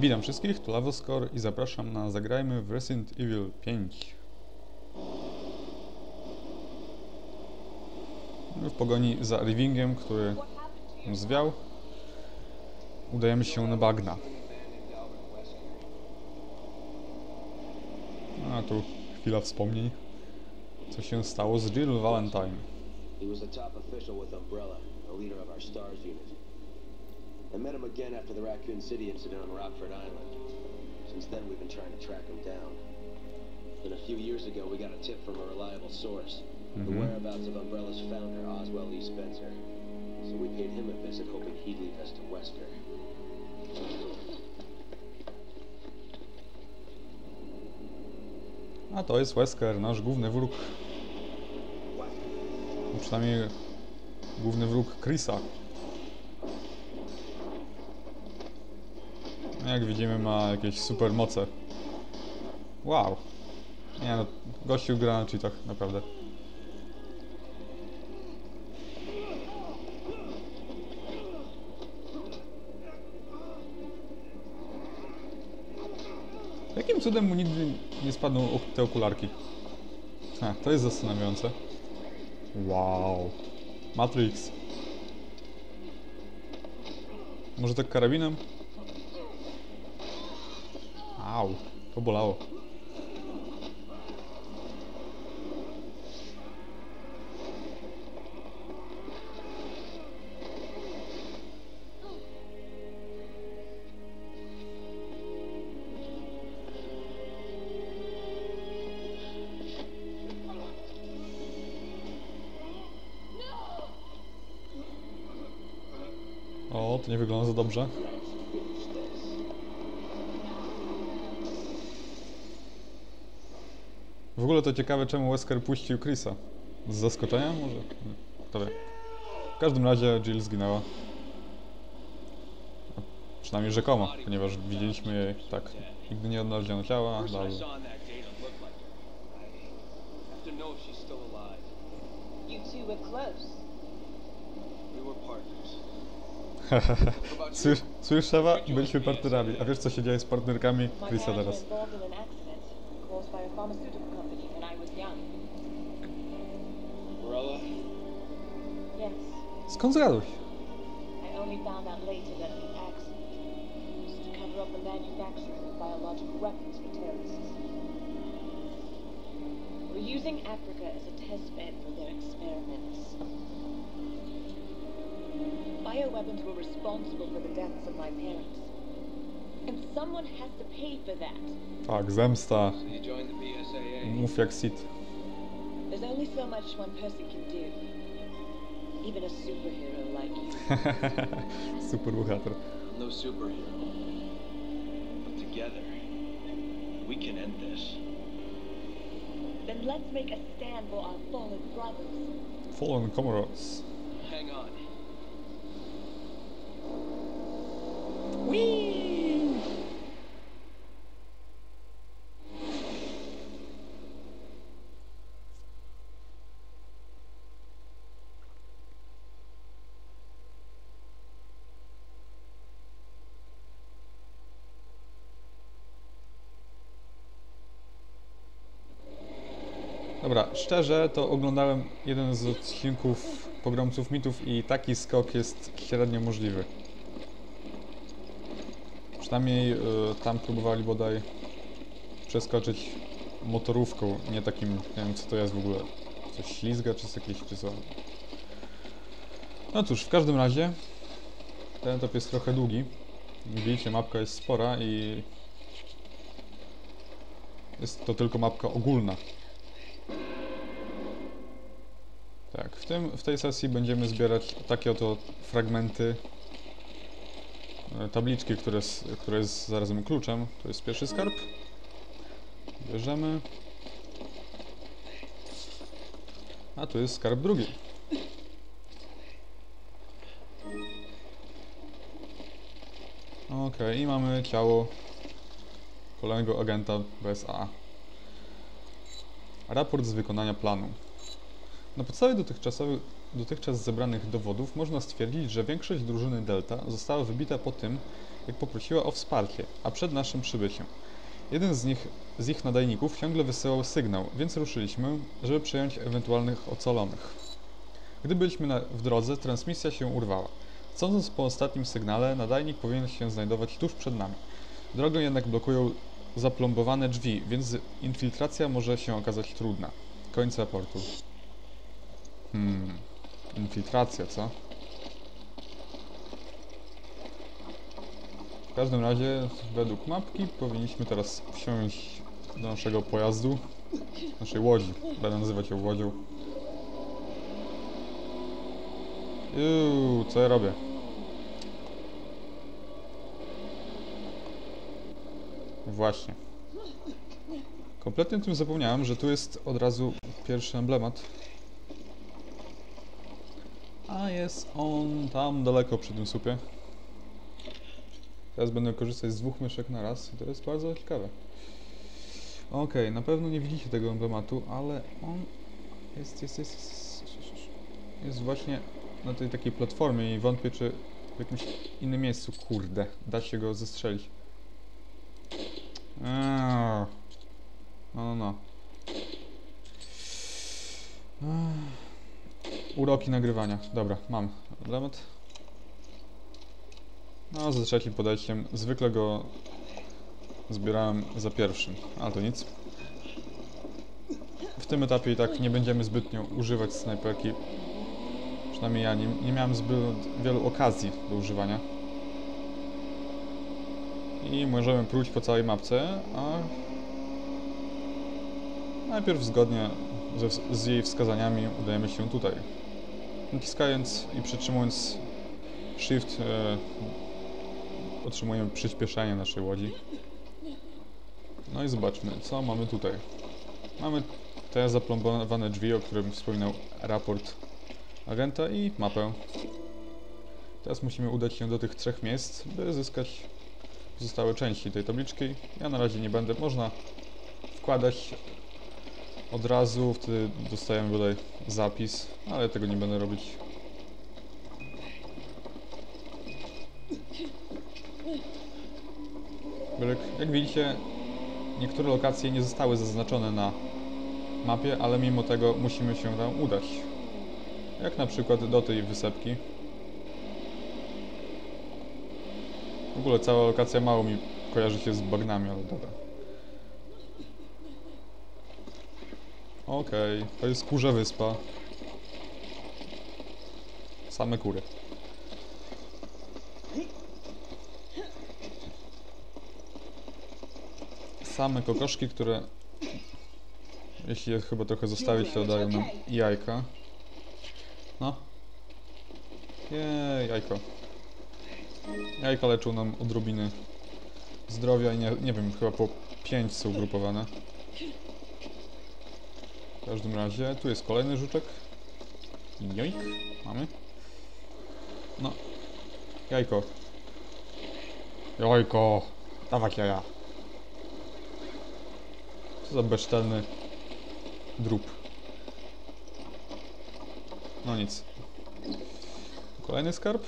Witam wszystkich, tu Lavoskor i zapraszam na Zagrajmy w Resident Evil 5. W pogoni za Rivingiem, który zwiał, udajemy się na bagna. A tu chwila wspomnień. Co się stało z Jill Valentine. He was a top official with Umbrella, a leader of our STARS unit. I met him again after the Raccoon City incident on Rockford Island. Since then, we've been trying to track him down. Then a few years ago, we got a tip from a reliable source. The Mhm. whereabouts of Umbrella's founder, Oswell E. Spencer. So we paid him a visit, hoping he'd lead us to Wesker. A to jest Wesker, nasz główny wróg. Przynajmniej główny wróg Chrisa. Jak widzimy ma jakieś super moce. Wow. Nie no, gościu gra na cheatach, naprawdę. Jakim cudem mu nigdy nie spadną te okularki? Ha, to jest zastanawiające. Wow. Matrix. Może tak karabinem? Au, to bolało. O, to nie wygląda za dobrze. W ogóle to ciekawe, czemu Wesker puścił Chrisa. Z zaskoczenia może? Kto wie. W każdym razie Jill zginęła. Przynajmniej rzekomo, ponieważ widzieliśmy jej tak. Nigdy nie odnaleziono ciała, dalej. Słysz, słyszawa? Byliśmy partnerami. A wiesz co się dzieje z partnerkami Chrisa teraz? Morella, Yes, Skąd zgadłeś? I only found out later that the accident was to cover up the manufacturing of biological weapons for terrorists. We're using Africa as a test bed for their experiments. Bioweapons were responsible for the deaths of my parents. And someone has to pay for that. Tak, zemsta. so you joined the BSAA. Mów jak Sid. There's only so much one person can do. Even a superhero like you. Super bohater. No superhero. But together, we can end this. Then let's make a stand for our fallen brothers. Fallen comrades. Hang on. Dobra, szczerze to oglądałem jeden z odcinków Pogromców Mitów i taki skok jest średnio możliwy. Przynajmniej y, tam próbowali bodaj przeskoczyć motorówką, nie takim, nie wiem co to jest w ogóle, coś ślizga czy jakieś, czy co. No cóż, w każdym razie ten etap jest trochę długi. Widzicie, mapka jest spora i jest to tylko mapka ogólna. Tak, w, tym, w tej sesji będziemy zbierać takie oto fragmenty e, tabliczki, które, które jest zarazem kluczem. To jest pierwszy skarb. Bierzemy. A tu jest skarb drugi. Okej, i mamy ciało kolejnego agenta BSA. Raport z wykonania planu. Na podstawie dotychczas zebranych dowodów można stwierdzić, że większość drużyny Delta została wybita po tym, jak poprosiła o wsparcie, a przed naszym przybyciem. Jeden z nich, z ich nadajników ciągle wysyłał sygnał, więc ruszyliśmy, żeby przejąć ewentualnych ocalonych. Gdy byliśmy na, w drodze, transmisja się urwała. Sądząc po ostatnim sygnale, nadajnik powinien się znajdować tuż przed nami. Drogę jednak blokują zaplombowane drzwi, więc infiltracja może się okazać trudna. Koniec raportu. Hmm. Infiltracja, co? W każdym razie, według mapki, powinniśmy teraz wsiąść do naszego pojazdu, naszej łodzi. Będę nazywać ją łodzią. Uuu, co ja robię? Właśnie. Kompletnie o tym zapomniałem, że tu jest od razu pierwszy emblemat. A jest on tam daleko przy tym słupie. Teraz będę korzystać z dwóch myszek na raz i to jest bardzo ciekawe. Okej, na pewno nie widzicie tego emblematu, ale on jest, jest, jest, jest, jest właśnie na tej takiej platformie i wątpię, czy w jakimś innym miejscu, kurde, da się go zestrzelić. Eee. No, no, no. Ech. Uroki nagrywania. Dobra, mam element. No, za trzecim podejściem. Zwykle go zbierałem za pierwszym, ale to nic. W tym etapie i tak nie będziemy zbytnio używać snajperki. Przynajmniej ja nie, nie miałem zbyt wielu okazji do używania. I możemy próć po całej mapce, a najpierw zgodnie ze, z jej wskazaniami udajemy się tutaj. Naciskając i przytrzymując Shift e, otrzymujemy przyspieszenie naszej łodzi. No i zobaczmy, co mamy tutaj. Mamy te zaplombowane drzwi, o którym wspominał raport agenta i mapę. Teraz musimy udać się do tych trzech miejsc, by zyskać pozostałe części tej tabliczki. Ja na razie nie będę. Można wkładać od razu, wtedy dostajemy tutaj zapis, ale tego nie będę robić. Jak widzicie, niektóre lokacje nie zostały zaznaczone na mapie, ale mimo tego musimy się tam udać. Jak na przykład do tej wysepki. W ogóle cała lokacja mało mi kojarzy się z bagnami, ale dobra. Okej, to jest kurze wyspa. Same kury. Same kokoszki, które jeśli je chyba trochę zostawić, to dają nam jajka. No. Jej, jajko. Jajka leczą nam odrobiny zdrowia i nie, nie wiem, chyba po 5 są grupowane. W każdym razie, tu jest kolejny żuczek. Joik, mamy. No. Jajko. Jajko. Dawać jaja. Co za bezczelny drób. No nic. Kolejny skarb.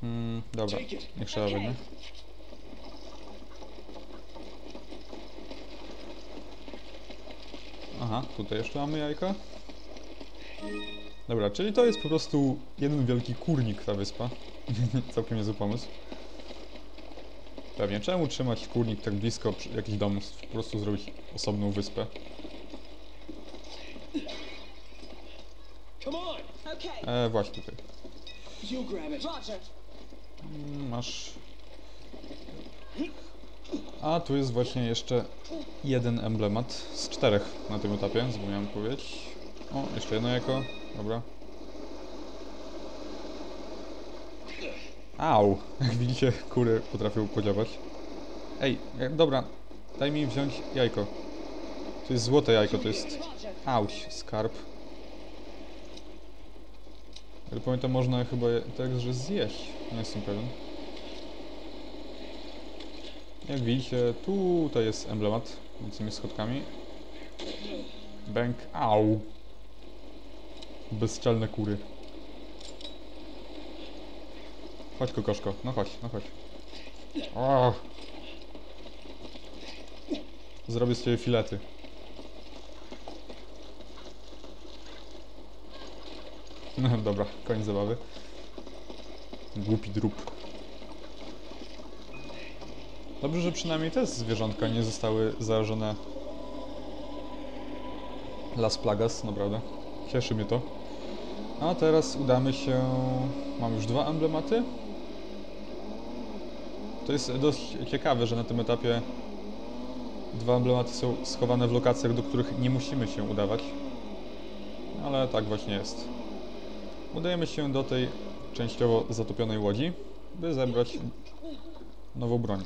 Hmm, dobra, niech trzeba będzie. Aha, tutaj jeszcze mamy jajka. Dobra, czyli to jest po prostu jeden wielki kurnik ta wyspa. Całkiem niezły pomysł. Pewnie, czemu trzymać kurnik tak blisko przy jakichś domów? Po prostu zrobić osobną wyspę. E, właśnie tutaj. Mm, Masz... A, tu jest właśnie jeszcze jeden emblemat z czterech na tym etapie, zapomniałem powiedzieć. O, jeszcze jedno jako, dobra. Au! Jak widzicie, kury potrafią podziałać. Ej, e, dobra, daj mi wziąć jajko. To jest złote jajko, to jest... Auć, skarb. Ale pamiętam, można chyba je także zjeść. Nie jestem pewien. Jak widzicie, tutaj jest emblemat. Między tymi schodkami. Bęk. Au! Bezczelne kury. Chodź kokoszko, no chodź, no chodź. O! Zrobię z ciebie filety. No dobra, koniec zabawy. Głupi drób. Dobrze, że przynajmniej te zwierzątka nie zostały zarażone Las Plagas, naprawdę. Cieszy mnie to. A teraz udamy się... Mam już dwa emblematy. To jest dość ciekawe, że na tym etapie dwa emblematy są schowane w lokacjach, do których nie musimy się udawać. Ale tak właśnie jest. Udajemy się do tej częściowo zatopionej łodzi, by zebrać nową broń.